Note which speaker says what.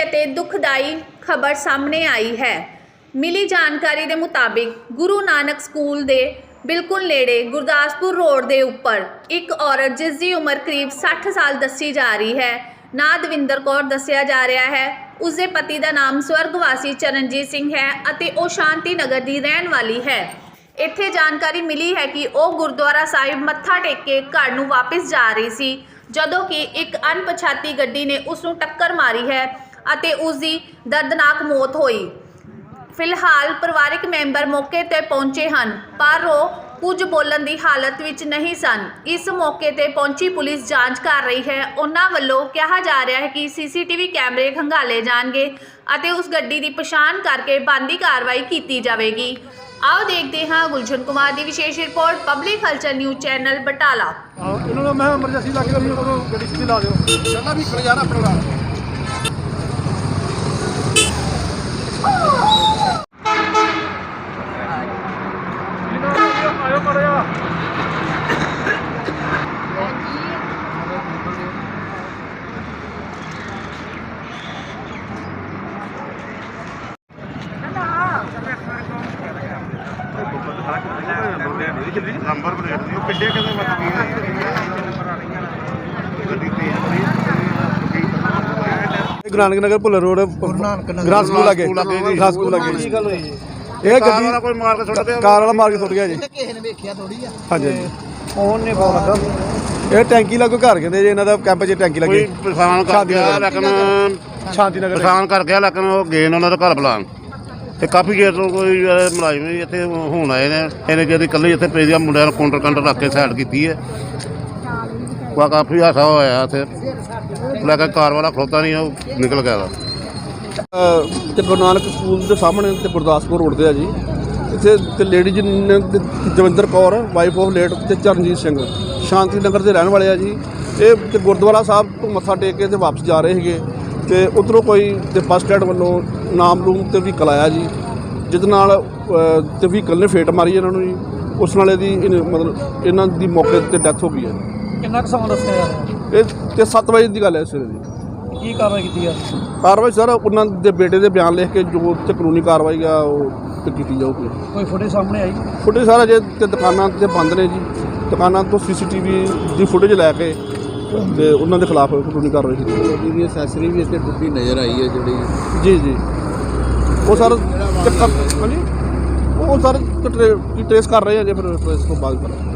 Speaker 1: ਵੱਡੀ ਅਤੇ ਦੁਖਦਾਈ ਖਬਰ ਸਾਹਮਣੇ ਆਈ ਹੈ। ਮਿਲੀ ਜਾਣਕਾਰੀ ਦੇ ਮੁਤਾਬਿਕ ਗੁਰੂ ਨਾਨਕ ਸਕੂਲ ਦੇ ਬਿਲਕੁਲ ਨੇੜੇ ਗੁਰਦਾਸਪੁਰ ਰੋਡ ਦੇ ਉੱਪਰ ਇੱਕ ਔਰਤ ਜਿਸ ਦੀ ਉਮਰ ਕਰੀਬ 60 ਸਾਲ ਦੱਸੀ ਜਾ ਰਹੀ ਹੈ, ਨਾਂ ਦਵਿੰਦਰ ਕੌਰ ਦੱਸਿਆ ਜਾ ਰਿਹਾ ਹੈ। ਉਸ ਦੇ ਪਤੀ ਦਾ ਨਾਮ ਸਵਰਗਵਾਸੀ ਚਰਨਜੀਤ ਸਿੰਘ ਹੈ ਅਤੇ ਉਹ ਸ਼ਾਂਤੀ ਨਗਰ ਦੀ ਰਹਿਣ ਵਾਲੀ ਹੈ। ਇੱਥੇ ਜਾਣਕਾਰੀ ਮਿਲੀ ਹੈ ਕਿ ਉਹ ਗੁਰਦੁਆਰਾ ਸਾਹਿਬ ਮੱਥਾ ਟੇਕ ਕੇ ਘਰ ਨੂੰ ਵਾਪਸ ਜਾ ਰਹੀ ਸੀ, ਜਦੋਂ ਕਿ ਇੱਕ ਅਣਪਛਾਤੀ ਗੱਡੀ ਨੇ ਉਸ ਨੂੰ ਟੱਕਰ ਮਾਰੀ ਹੈ। ਅਤੇ ਉਸ ਦੀ ਦਰਦਨਾਕ ਮੌਤ ਹੋਈ। ਫਿਲਹਾਲ ਪਰਿਵਾਰਕ ਮੈਂਬਰ ਮੌਕੇ ਤੇ ਪਹੁੰਚੇ ਹਨ ਪਰ ਉਹ ਕੁਝ ਬੋਲਣ ਦੀ ਹਾਲਤ ਵਿੱਚ ਨਹੀਂ ਸਨ। ਇਸ ਮੌਕੇ ਤੇ ਪਹੁੰਚੀ ਪੁਲਿਸ ਜਾਂਚ ਕਰ ਰਹੀ ਹੈ। ਉਹਨਾਂ ਵੱਲੋਂ ਕਿਹਾ ਜਾ ਰਿਹਾ ਹੈ ਕਿ ਸੀਸੀਟੀਵੀ ਕੈਮਰੇ ਖੰਗਾਲੇ ਜਾਣਗੇ ਅਤੇ ਉਸ ਗੱਡੀ ਦੀ ਪਛਾਣ ਕਰਕੇ ਬੰਦੀ ਕਾਰਵਾਈ ਕੀਤੀ ਜਾਵੇਗੀ। ਆਓ ਦੇਖਦੇ ਹਾਂ ਗੁਲਸ਼ਨ ਕੁਮਾਰ ਦੀ ਵਿਸ਼ੇਸ਼ report public Halchal news channel Batala.
Speaker 2: ਇਹਨਾਂ ਨੂੰ ਮੈਂ ਐਮਰਜੈਂਸੀ ਲਾ ਕੇ ਲਈ ਉਹਨਾਂ ਨੂੰ ਗੱਡੀ ਸਿੱਧੀ ਲਾ ਦਿਓ। ਚੱਲਾ ਵੀ ਖੜ ਜਾਣਾ ਆਪਣਾ
Speaker 3: ਨੰਬਰ ਉਹ
Speaker 2: Guru Nanak Nagar Bhullar road grass school ਲੱਗੇ। ਗ੍ਰਾਸ ਸਕੂਲ ਲੱਗੇ।
Speaker 3: ਗੱਲ ਹੋਈ
Speaker 2: ਇਹ
Speaker 3: ਕਾਰ ਵਾਲਾ
Speaker 2: ਗੱਡੀ
Speaker 3: ਕੋਈ ਮਾਰ ਕੇ ਸੁੱਟ ਪਿਆ
Speaker 2: ਕਾਰ ਵਾਲਾ ਮਾਰ ਕੇ ਸੁੱਟ ਗਿਆ ਜੀ।
Speaker 4: ਕਿਸੇ ਨੇ ਵੇਖਿਆ ਥੋੜੀ ਆ।
Speaker 2: ਹਾਂਜੀ
Speaker 4: ਫੋਨ ਨੇ ਫੋਨ ਲੱਗਾ।
Speaker 2: ਇਹ ਟੈਂਕੀ ਲੱਗੋ ਘਰ ਕਹਿੰਦੇ ਜੀ ਇਹਨਾਂ ਦਾ ਕੈਂਪ 'ਚ ਟੈਂਕੀ
Speaker 3: ਕੋਈ
Speaker 2: ਲੱਗੀ
Speaker 3: ਪਛਾਣ ਕਰ ਗਿਆ। ਲੇਕਿਨ
Speaker 2: ਸ਼ਾਂਤੀ ਨਗਰ
Speaker 3: ਪਛਾਣ ਕਰ ਗਿਆ ਲੇਕਿਨ ਉਹ ਗਏ ਨੇ ਉਹਨਾਂ ਦਾ ਘਰ ਬੁਲਾਉਣ। ਤੇ ਕਾਫੀ ਚਿਰ ਤੋਂ ਕੋਈ ਅਹ, ਮੁਲਾਜ਼ਮ ਵੀ ਇੱਥੇ ਹੁਣ ਆਏ ਨੇ। ਇਹਨੇ ਜਿਹੜੀ ਇਕੱਲੇ ਇੱਥੇ ਪਏ ਦੀਆਂ ਮੁੰਡਿਆਂ ਨੂੰ ਕਾਊਂਟਰ ਕੰਟਰ ਰੱਖ ਕੇ ਸਾਈਡ ਕੀਤੀ ਹੈ। ਵਾ ਕਾਫੀ ਹਾਸਾ ਹੋਇਆ ਇੱਥੇ। ਲੈ ਕੇ ਕਾਰ ਵਾਲਾ ਖਲੋਤਾ ਨਹੀਂ ਉਹ ਨਿਕਲ ਗਿਆ ਵਾ।
Speaker 2: ਅਹ ਤੇ ਗੁਰੂ ਨਾਨਕ ਸਕੂਲ ਦੇ ਸਾਹਮਣੇ ਤੇ ਗੁਰਦਾਸਪੁਰ ਰੋਡ ਤੇ ਆ ਜੀ। ਇੱਥੇ ਤੇ ਲੇਡੀ ਜੀ ਨੇ ਤੇ Davinder Kaur wife of late ਤੇ ਚਰਨਜੀਤ ਸਿੰਘ। ਸ਼ਾਂਤੀ ਨਗਰ ਦੇ ਰਹਿਣ ਵਾਲੇ ਆ ਜੀ। ਇਹ ਤੇ ਗੁਰਦੁਆਰਾ ਸਾਹਿਬ ਤੋਂ ਮੱਥਾ ਟੇਕ ਕੇ ਤੇ ਵਾਪਸ ਜਾ ਰਹੇ ਸੀਗੇ। ਤੇ ਉਧਰੋਂ ਕੋਈ ਤੇ ਬੱਸ ਸਟੈਂਡ ਵੱਲੋਂ ਨਾਮਲੂਮ ਤੇ ਵਹੀਕਲ ਆਇਆ ਜੀ। ਜਿਹਦੇ ਨਾਲ ਤੇ ਵਹੀਕਲ ਨੇ ਫੇਟ ਮਾਰੀ ਇਹਨਾਂ ਨੂੰ ਜੀ। ਉਸ ਨਾਲ ਇਹਦੀ ਇਹਨੇ- ਮਤਲਬ ਇਹਨਾਂ ਦੀ ਮੌਕੇ ਤੇ ਡੈਥ ਹੋ ਗਈ ਹੈ।
Speaker 4: ਕਿੰਨਾ ਕੁ ਸਮਾਂ ਦੱਸਿਆ
Speaker 2: ਇਹ ਤੇ 7 ਵਜੇ ਦੀ ਗੱਲ ਹੈ ਸਵੇਰੇ ਦੀ।
Speaker 4: ਕੀ ਕਾਰਵਾਈ ਕੀਤੀ ਆ
Speaker 2: ਕਾਰਵਾਈ ਸਰ ਉਹਨਾਂ ਦੇ ਬੇਟੇ ਦੇ ਬਿਆਨ ਲਿਖ ਕੇ ਜੋ ਤੇ ਕਾਨੂੰਨੀ ਕਾਰਵਾਈ ਆ ਉਹ ਤੇ ਕੀਤੀ ਜਾਊਗੀ।
Speaker 4: ਕੋਈ ਫੁਟੇਜ ਸਾਹਮਣੇ ਆਈ?
Speaker 2: ਫੁਟੇਜ ਸਾਰਾ ਜੇ ਤੇ ਦੁਕਾਨਾਂ ਤੇ ਬੰਦ ਨੇ ਜੀ। ਦੁਕਾਨਾਂ ਤੋਂ ਸੀਸੀਟੀਵੀ ਦੀ ਫੁਟੇਜ ਲੈ ਕੇ ਤੇ ਉਹਨਾਂ ਦੇ ਖਿਲਾਫ ਕਾਨੂੰਨੀ ਕਾਰਵਾਈ ਕੀਤੀ ਜਾਊਗੀ।
Speaker 4: ਇਹਦੀ ਅਸੈਸਰੀ ਵੀ ਇੱਥੇ ਟੁੱਟੀ ਨਜ਼ਰ ਆਈ ਹੈ ਜਿਹੜੀ।
Speaker 2: ਜੀ ਜੀ। ਉਹ ਸਰ ਚੱਕਰ ਹਾਂਜੀ? ਉਹ ਸਰ ਟ੍ਰੇਸ ਕਰ ਰਹੇ ਆ ਜੇ ਫਿਰ ਟ੍ਰੇਸ ਤੋਂ ਬਾਅਦ ਕਰਾਂਗੇ।